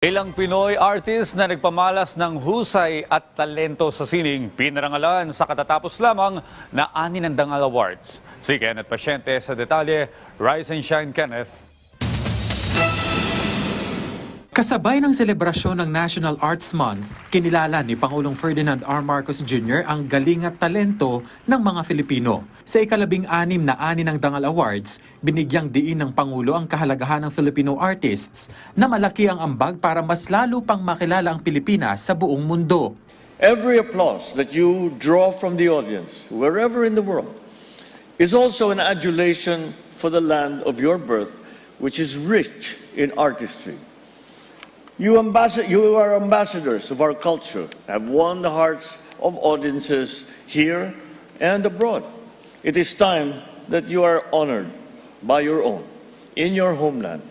Ilang Pinoy artist na nagpamalas ng husay at talento sa sining pinarangalan sa katatapos lamang na ani ng Dangal Awards. Si Kenneth Pasyente sa detalye, Rise and Shine Kenneth. Kasabay ng selebrasyon ng National Arts Month, kinilala ni Pangulong Ferdinand R. Marcos Jr. ang galing at talento ng mga Filipino. Sa ikalabing anim na ani ng Dangal Awards, binigyang diin ng Pangulo ang kahalagahan ng Filipino artists na malaki ang ambag para mas lalo pang makilala ang Pilipinas sa buong mundo. Every applause that you draw from the audience, wherever in the world, is also an adulation for the land of your birth, which is rich in artistry. You, you are ambassadors of our culture, have won the hearts of audiences here and abroad. It is time that you are honored by your own, in your homeland,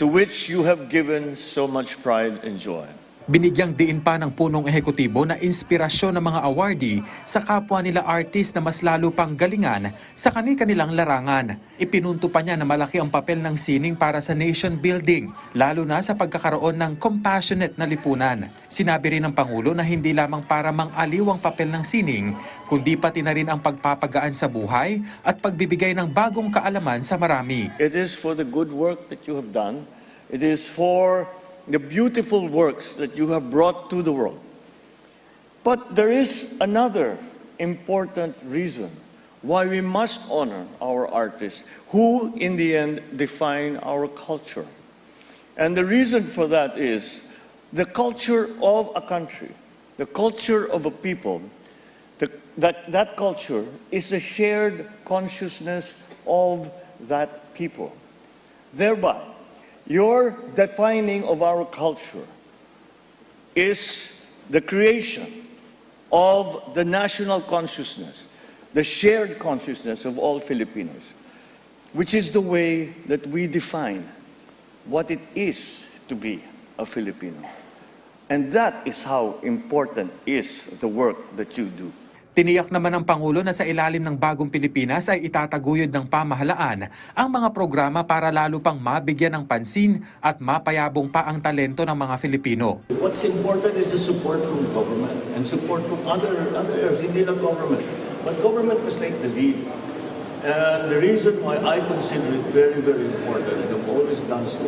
to which you have given so much pride and joy. Binigyang diin pa ng punong ehekutibo na inspirasyon ng mga awardee sa kapwa nila artist na mas lalo pang galingan sa kani-kanilang larangan. Ipinunto pa niya na malaki ang papel ng sining para sa nation building, lalo na sa pagkakaroon ng compassionate na lipunan. Sinabi rin ng Pangulo na hindi lamang para mang-aliw ang papel ng sining, kundi pati na rin ang pagpapagaan sa buhay at pagbibigay ng bagong kaalaman sa marami. It is for the good work that you have done. It is for the beautiful works that you have brought to the world. But there is another important reason why we must honor our artists, who in the end define our culture. And the reason for that is the culture of a country, the culture of a people, the, that, that culture is the shared consciousness of that people. Thereby, your defining of our culture is the creation of the national consciousness, the shared consciousness of all Filipinos, which is the way that we define what it is to be a Filipino. And that is how important is the work that you do. Tiniyak naman ng Pangulo na sa ilalim ng bagong Pilipinas ay itataguyod ng pamahalaan ang mga programa para lalo pang mabigyan ng pansin at mapayabong pa ang talento ng mga Filipino. What's important is the support from government and support from other other areas, hindi lang government. But government must take the lead. And the reason why I consider it very, very important, and I've always done so,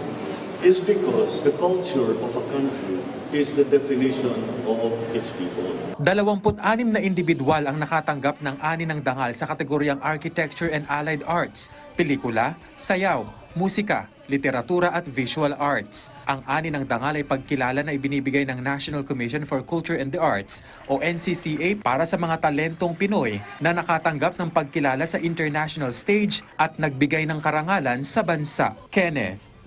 is because the culture of a country is the definition of its people. 26 na individual ang nakatanggap ng ani ng dangal sa kategoryang Architecture and Allied Arts, pelikula, sayaw, musika, literatura at visual arts. Ang ani ng dangal ay pagkilala na ibinibigay ng National Commission for Culture and the Arts o NCCA para sa mga talentong Pinoy na nakatanggap ng pagkilala sa international stage at nagbigay ng karangalan sa bansa. Kenneth,